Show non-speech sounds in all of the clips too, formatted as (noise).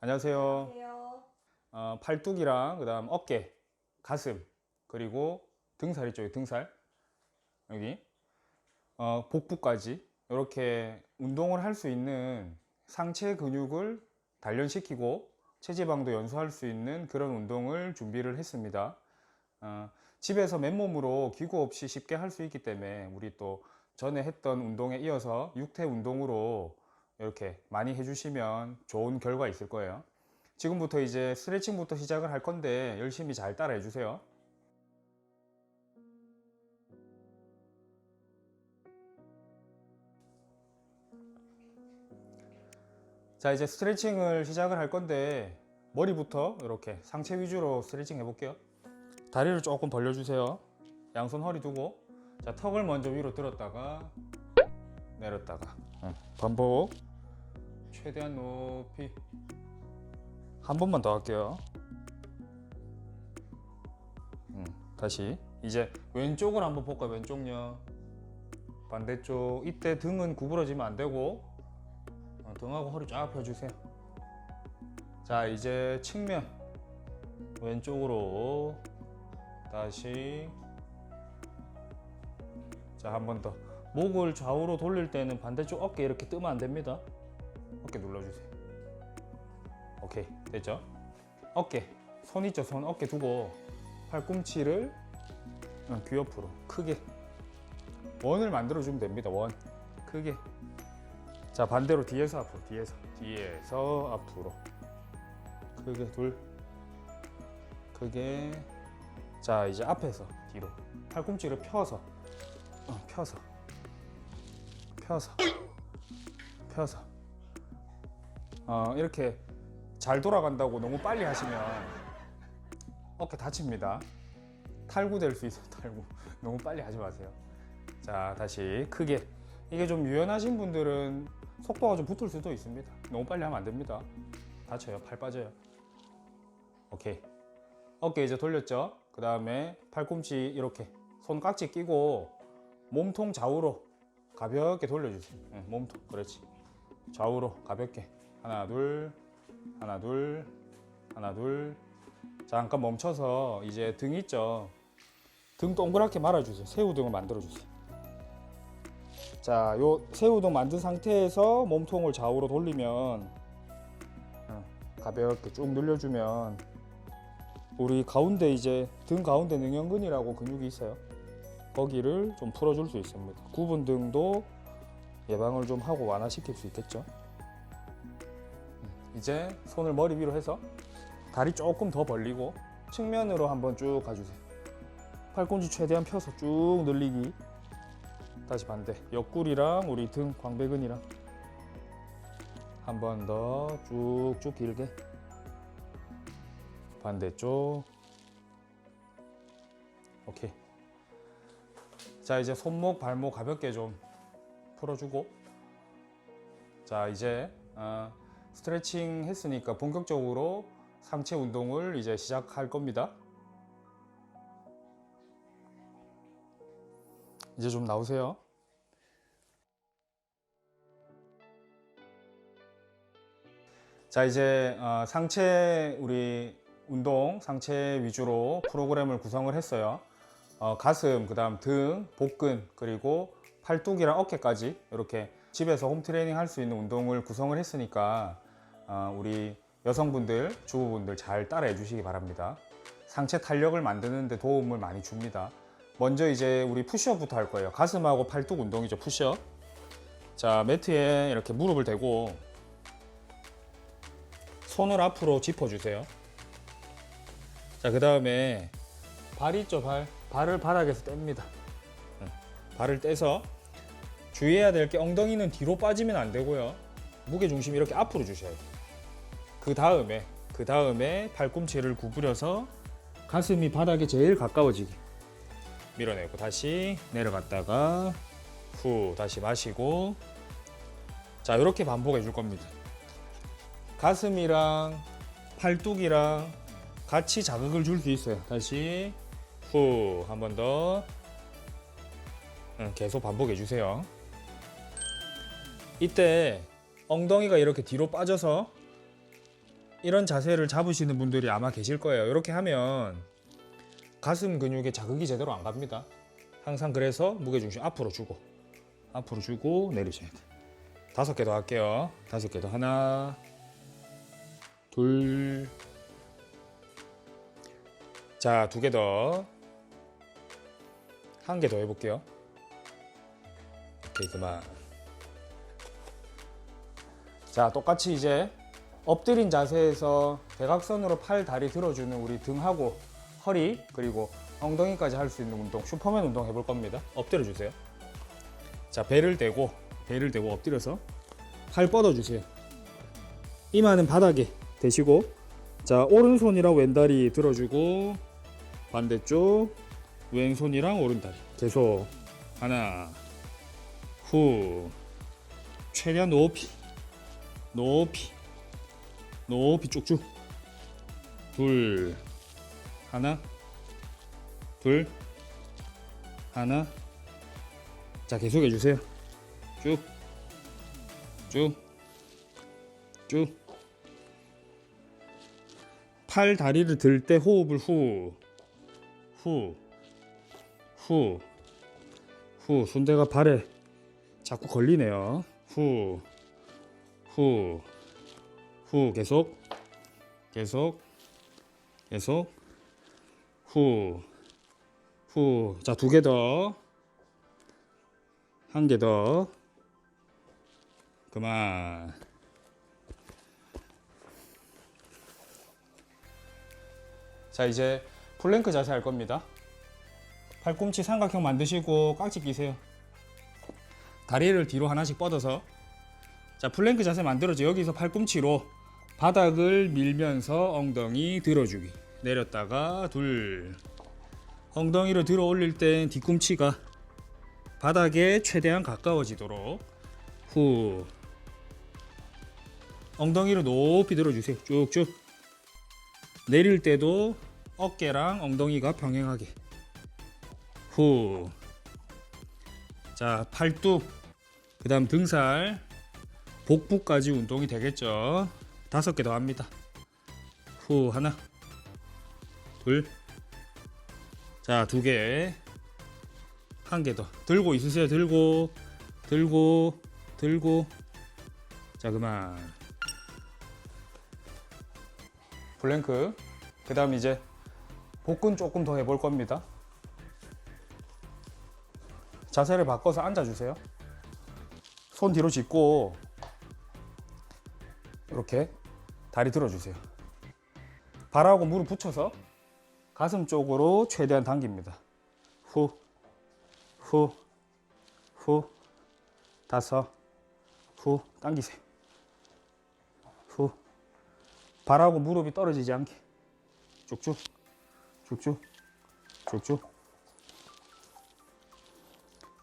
안녕하세요. 안녕하세요. 어, 팔뚝이랑 그다음 어깨, 가슴 그리고 등살 있죠, 이 등살 여기 어, 복부까지 이렇게 운동을 할 수 있는 상체 근육을 단련시키고 체지방도 연소할 수 있는 그런 운동을 준비를 했습니다. 어, 집에서 맨몸으로 기구 없이 쉽게 할 수 있기 때문에 우리 또 전에 했던 운동에 이어서 육태 운동으로 이렇게 많이 해주시면 좋은 결과 있을 거예요. 지금부터 이제 스트레칭부터 시작을 할 건데 열심히 잘 따라해 주세요. 자, 이제 스트레칭을 시작을 할 건데 머리부터 이렇게 상체 위주로 스트레칭 해볼게요. 다리를 조금 벌려주세요. 양손 허리 두고 자 턱을 먼저 위로 들었다가 내렸다가 응, 반복 최대한 높이 한 번만 더 할게요. 음, 다시 이제 왼쪽을 한번 볼까요? 왼쪽요. 반대쪽 이때 등은 구부러지면 안 되고 어, 등하고 허리 쫙 펴주세요. 자 이제 측면 왼쪽으로 다시 자 한 번 더 목을 좌우로 돌릴 때는 반대쪽 어깨 이렇게 뜨면 안 됩니다. 어깨 눌러주세요. 오케이 됐죠? 어깨 손 있죠? 손 어깨 두고 팔꿈치를 응, 귀 옆으로 크게 원을 만들어 주면 됩니다 원. 크게. 자 반대로 뒤에서 앞으로 뒤에서. 뒤에서 앞으로. 크게 둘. 크게. 자 이제 앞에서 뒤로. 팔꿈치를 펴서. 어, 펴서. 펴서. 펴서 어, 이렇게 잘 돌아간다고 너무 빨리 하시면 어깨 다칩니다. 탈구 될 수 있어요. 탈구. (laughs) 너무 빨리 하지 마세요. 자, 다시 크게. 이게 좀 유연하신 분들은 속도가 좀 붙을 수도 있습니다. 너무 빨리 하면 안 됩니다. 다쳐요. 팔 빠져요. 오케이. 어깨 이제 돌렸죠? 그 다음에 팔꿈치 이렇게 손 깍지 끼고 몸통 좌우로 가볍게 돌려주세요. 응, 몸통. 그렇지. 좌우로 가볍게. 하나, 둘, 하나, 둘, 하나, 둘. 잠깐 멈춰서 이제 등 있죠? 등 동그랗게 말아주세요. 새우등을 만들어주세요. 자, 요 새우등 만든 상태에서 몸통을 좌우로 돌리면 어, 가볍게 쭉 늘려주면 우리 가운데 이제 등 가운데 능형근이라고 근육이 있어요. 거기를 좀 풀어줄 수 있습니다. 구분 등도 예방을 좀 하고 완화시킬 수 있겠죠. 이제 손을 머리 위로 해서 다리 조금 더 벌리고 측면으로 한번 쭉 가주세요. 팔꿈치 최대한 펴서 쭉 늘리기. 다시 반대. 옆구리랑 우리 등 광배근이랑 한 번 더 쭉쭉 길게. 반대쪽. 오케이. 자 이제 손목 발목 가볍게 좀 풀어주고. 자 이제 어, 스트레칭 했으니까 본격적으로 상체 운동을 이제 시작할 겁니다. 이제 좀 나오세요. 자 이제 어, 상체 우리 운동 상체 위주로 프로그램을 구성을 했어요. 어, 가슴, 그 다음 등, 복근 그리고 팔뚝이랑 어깨까지 이렇게 집에서 홈 트레이닝 할 수 있는 운동을 구성을 했으니까 어, 우리 여성분들, 주부분들 잘 따라해 주시기 바랍니다. 상체 탄력을 만드는 데 도움을 많이 줍니다. 먼저 이제 우리 푸시업부터 할 거예요. 가슴하고 팔뚝 운동이죠, 푸시업. 자, 매트에 이렇게 무릎을 대고 손을 앞으로 짚어주세요. 자, 그 다음에 발 있죠, 발. 발을 바닥에서 뗍니다. 응. 발을 떼서 주의해야 될 게 엉덩이는 뒤로 빠지면 안 되고요. 무게 중심 이렇게 앞으로 주셔야 돼요. 그 다음에 그 다음에 팔꿈치를 구부려서 가슴이 바닥에 제일 가까워지게 밀어내고 다시 내려갔다가 후 다시 마시고 자 이렇게 반복해 줄 겁니다. 가슴이랑 팔뚝이랑 같이 자극을 줄 수 있어요. 다시 후 한 번 더 계속 반복해 주세요. 이때 엉덩이가 이렇게 뒤로 빠져서 이런 자세를 잡으시는 분들이 아마 계실 거예요. 이렇게 하면 가슴 근육에 자극이 제대로 안 갑니다. 항상 그래서 무게 중심 앞으로 주고 앞으로 주고 내리셔야 돼. 다섯 개 더 할게요. 다섯 개 더 하나, 둘, 자 두 개 더, 한 개 더 해볼게요. 오케이 그만. 자 똑같이 이제 엎드린 자세에서 대각선으로 팔 다리 들어주는 우리 등하고 허리 그리고 엉덩이까지 할 수 있는 운동 슈퍼맨 운동 해볼 겁니다. 엎드려 주세요. 자 배를 대고 배를 대고 엎드려서 팔 뻗어 주세요. 이마는 바닥에 대시고 자 오른손이랑 왼다리 들어주고 반대쪽 왼손이랑 오른다리 계속 하나 후 최대한 높이 높이 높이 쭉쭉 둘 하나. 둘 하나. 자 계속 해주세요. 쭉 쭉 쭉. 팔 다리를 들 때 호흡을 후 후, 후, 후, 손대가 발에 자꾸 걸리네요. 후, 후, 후, 계속, 계속, 계속, 후, 후. 자, 두 개 더. 한 개 더. 그만. 자, 이제 플랭크 자세 할 겁니다. 팔꿈치 삼각형 만드시고 깍지 끼세요. 다리를 뒤로 하나씩 뻗어서 자 플랭크 자세 만들어져 여기서 팔꿈치로 바닥을 밀면서 엉덩이 들어주기 내렸다가 둘 엉덩이를 들어 올릴 땐 뒤꿈치가 바닥에 최대한 가까워지도록 후 엉덩이를 높이 들어주세요 쭉쭉 내릴 때도 어깨랑 엉덩이가 평행하게 후. 자, 팔뚝. 그 다음 등살. 복부까지 운동이 되겠죠. 다섯 개 더 합니다. 후 하나. 둘. 자, 두 개. 한 개 더. 들고 있으세요. 들고 들고 들고. 자, 그만. 블랭크. 그다음 이제 복근 조금 더 해볼 겁니다. 자세를 바꿔서 앉아주세요. 손 뒤로 짚고 이렇게 다리 들어주세요. 발하고 무릎 붙여서 가슴 쪽으로 최대한 당깁니다. 후, 후, 후, 다섯, 후, 당기세요. 후, 발하고 무릎이 떨어지지 않게 쭉쭉, 쭉쭉, 쭉쭉.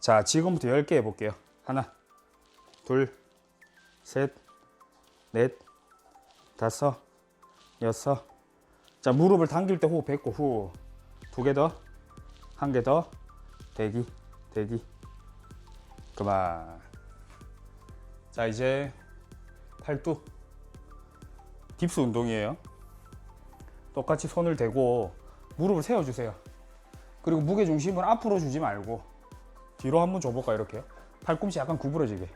자, 지금부터 10개 해볼게요. 하나, 둘, 셋, 넷, 다섯, 여섯. 자, 무릎을 당길 때 호흡 뱉고 후. 두 개 더, 한 개 더, 대기, 대기. 그만. 자, 이제 팔뚝. 딥스 운동이에요. 똑같이 손을 대고 무릎을 세워주세요. 그리고 무게 중심을 앞으로 주지 말고 뒤로 한번 줘볼까 이렇게 팔꿈치 약간 구부러지게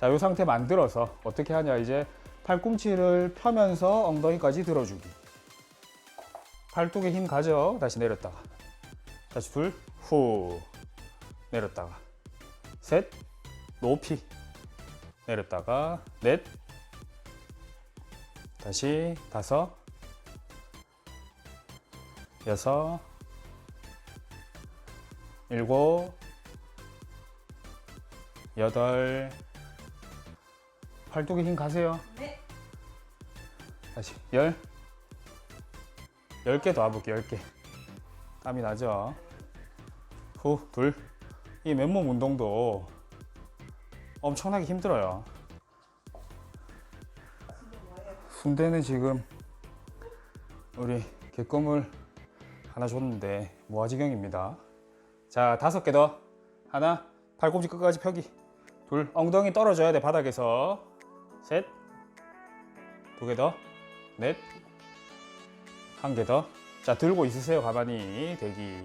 자 이 상태 만들어서 어떻게 하냐 이제 팔꿈치를 펴면서 엉덩이까지 들어주기. 팔뚝에 힘 가져. 다시 내렸다가. 다시 둘 후. 내렸다가. 셋 높이. 내렸다가. 넷. 다시 다섯. 여섯. 일곱. 여덟. 팔뚝에 힘 가세요. 네. 다시 열. 열개더 와볼게요. 열 개. 땀이 나죠? 후, 둘. 이 맨몸 운동도 엄청나게 힘들어요. 순대는 지금 우리 개껌을 하나 줬는데 무아지경입니다. 자, 다섯 개 더. 하나, 팔꿈치 끝까지 펴기. 둘, 엉덩이 떨어져야 돼, 바닥에서. 셋, 두 개 더. 넷, 한 개 더. 자, 들고 있으세요. 가만히 대기.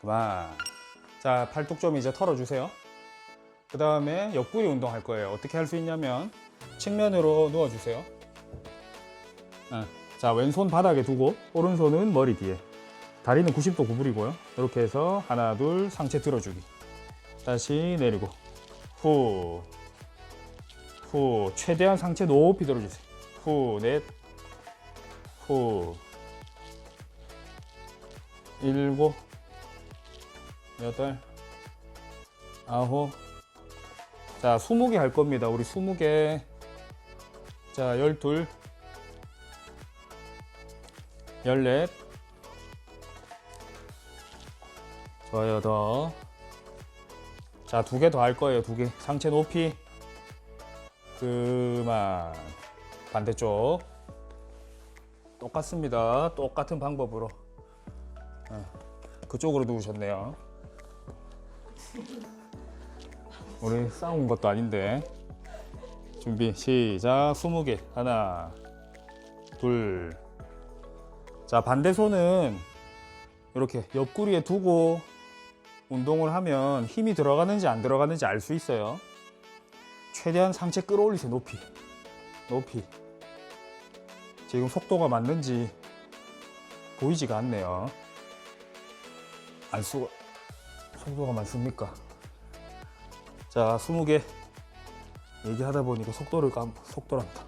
그만. 자, 팔뚝 좀 이제 털어주세요. 그 다음에 옆구리 운동 할 거예요. 어떻게 할 수 있냐면 측면으로 누워주세요. 아, 자, 왼손 바닥에 두고 오른손은 머리 뒤에. 다리는 90도 구부리고요. 이렇게 해서 하나, 둘, 상체 들어주기. 다시 내리고. 후. 후. 최대한 상체 높이 들어주세요. 후, 넷. 후. 일곱. 여덟. 아홉. 자, 20개 할 겁니다. 우리 20개. 자, 12. 14. 좋아요, 더. 자, 두 개 더 할 거예요. 두 개. 상체 높이. 그만. 반대쪽. 똑같습니다. 똑같은 방법으로. 어, 그쪽으로 누우셨네요. 우리 싸운 것도 아닌데. 준비, 시작. 20개. 하나, 둘. 자, 반대 손은 이렇게 옆구리에 두고 운동을 하면 힘이 들어가는지 안 들어가는지 알 수 있어요. 최대한 상체 끌어올리세요. 높이. 높이. 지금 속도가 맞는지 보이지가 않네요. 알 수가 속도가 맞습니까? 자, 20개 얘기하다 보니까 속도를 까 속도란다.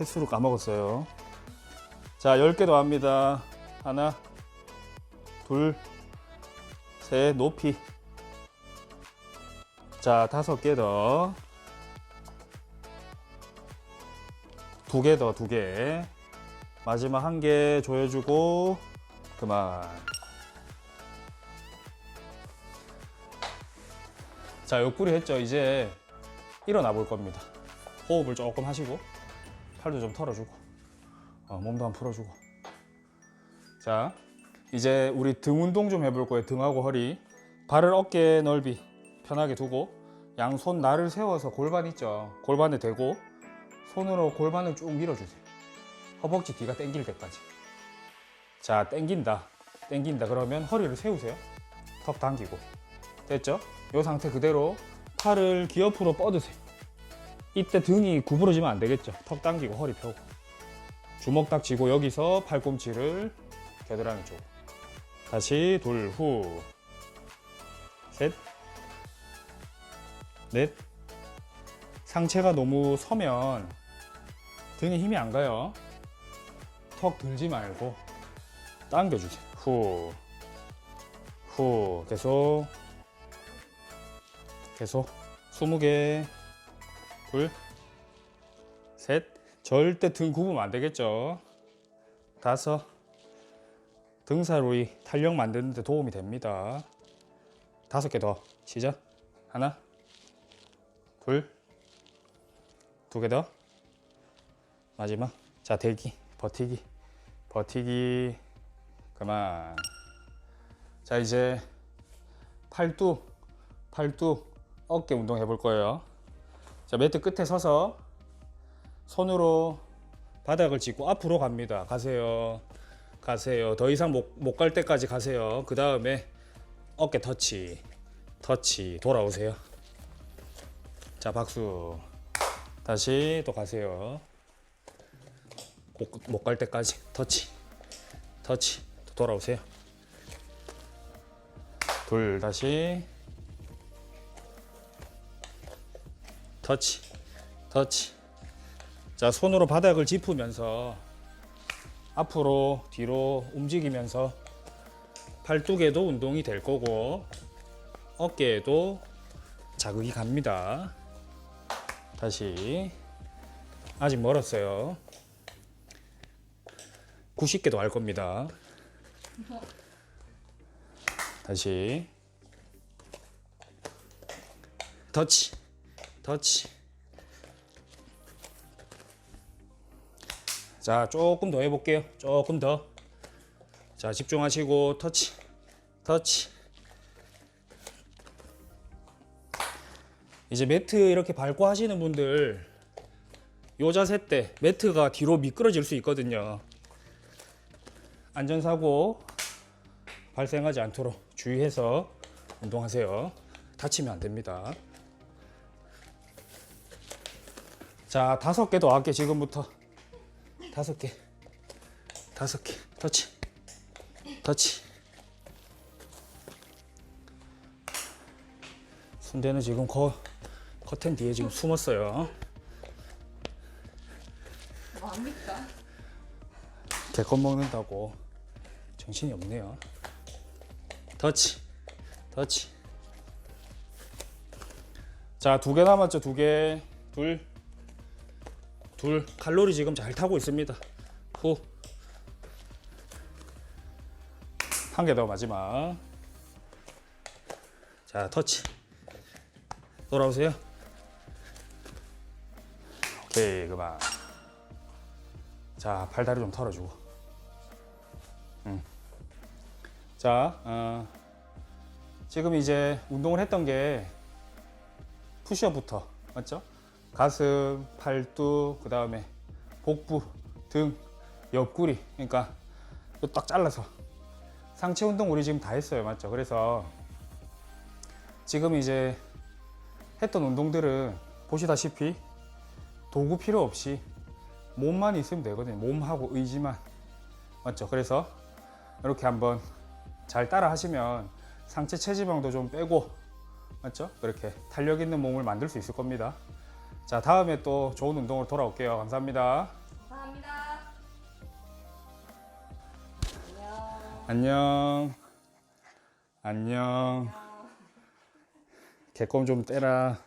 횟수를 까먹었어요. 자, 10개 더 합니다. 하나, 둘, 셋, 높이. 자, 다섯 개 더. 두 개 더, 두 개. 마지막 한 개 조여주고, 그만. 자, 옆구리 했죠? 이제 일어나 볼 겁니다. 호흡을 조금 하시고, 팔도 좀 털어주고, 어, 몸도 한번 풀어주고. 자, 이제 우리 등 운동 좀 해볼 거예요. 등하고 허리. 발을 어깨 넓이 편하게 두고 양손 날을 세워서 골반 있죠. 골반에 대고 손으로 골반을 쭉 밀어주세요. 허벅지 뒤가 당길 때까지. 자, 당긴다. 당긴다. 그러면 허리를 세우세요. 턱 당기고. 됐죠? 이 상태 그대로 팔을 귀 옆으로 뻗으세요. 이때 등이 구부러지면 안 되겠죠. 턱 당기고 허리 펴고. 주먹 딱 쥐고 여기서 팔꿈치를 겨드랑이 쪽. 다시 둘, 후, 셋, 넷. 상체가 너무 서면 등에 힘이 안 가요. 턱 들지 말고 당겨주세요. 후, 후, 계속, 계속. 20개, 둘, 셋. 절대 등 굽으면 안 되겠죠. 다섯. 등살로이 탄력 만드는데 도움이 됩니다. 다섯 개 더. 시작. 하나, 둘, 두 개 더. 마지막. 자, 대기, 버티기, 버티기. 그만. 자, 이제 팔뚝, 팔뚝, 어깨 운동 해볼 거예요. 자, 매트 끝에 서서 손으로 바닥을 짚고 앞으로 갑니다. 가세요. 가세요. 더 이상 못 갈 때까지 가세요. 그 다음에 어깨 터치, 터치 돌아오세요. 자 박수. 다시 또 가세요. 못 갈 때까지 터치, 터치 또 돌아오세요. 둘 다시 터치, 터치. 자 손으로 바닥을 짚으면서 앞으로 뒤로 움직이면서 팔뚝에도 운동이 될 거고 어깨에도 자극이 갑니다. 다시 아직 멀었어요. 90개도 할 겁니다. 다시 터치 터치 자, 조금 더 해볼게요. 조금 더. 자, 집중하시고, 터치, 터치. 이제 매트 이렇게 밟고 하시는 분들, 요 자세 때 매트가 뒤로 미끄러질 수 있거든요. 안전사고 발생하지 않도록 주의해서 운동하세요. 다치면 안 됩니다. 자, 다섯 개더 할게 지금부터. 다섯 개. 다섯 개. 터치. 터치. 순대는 지금 거, 커튼 뒤에 지금 숨었어요. 뭐합니까? 개껌 먹는다고 정신이 없네요. 터치, 터치. 자, 두 개 남았죠? 두 개, 둘, 둘. 칼로리 지금 잘 타고 있습니다. 후. 한 개 더 마지막. 자, 터치. 돌아오세요. 오케이, 그만. 자, 팔다리 좀 털어주고. 음. 자, 어, 지금 이제 운동을 했던 게 푸시업부터 맞죠? 가슴, 팔뚝, 그 다음에 복부, 등, 옆구리. 그러니까 이거 딱 잘라서 상체 운동 우리 지금 다 했어요, 맞죠? 그래서 지금 이제 했던 운동들은 보시다시피 도구 필요 없이 몸만 있으면 되거든요. 몸하고 의지만. 맞죠? 그래서 이렇게 한번 잘 따라 하시면 상체 체지방도 좀 빼고 맞죠? 그렇게 탄력 있는 몸을 만들 수 있을 겁니다. 자, 다음에 또 좋은 운동으로 돌아올게요. 감사합니다. 감사합니다. 안녕. 안녕. 안녕. 개껌 좀 떼라.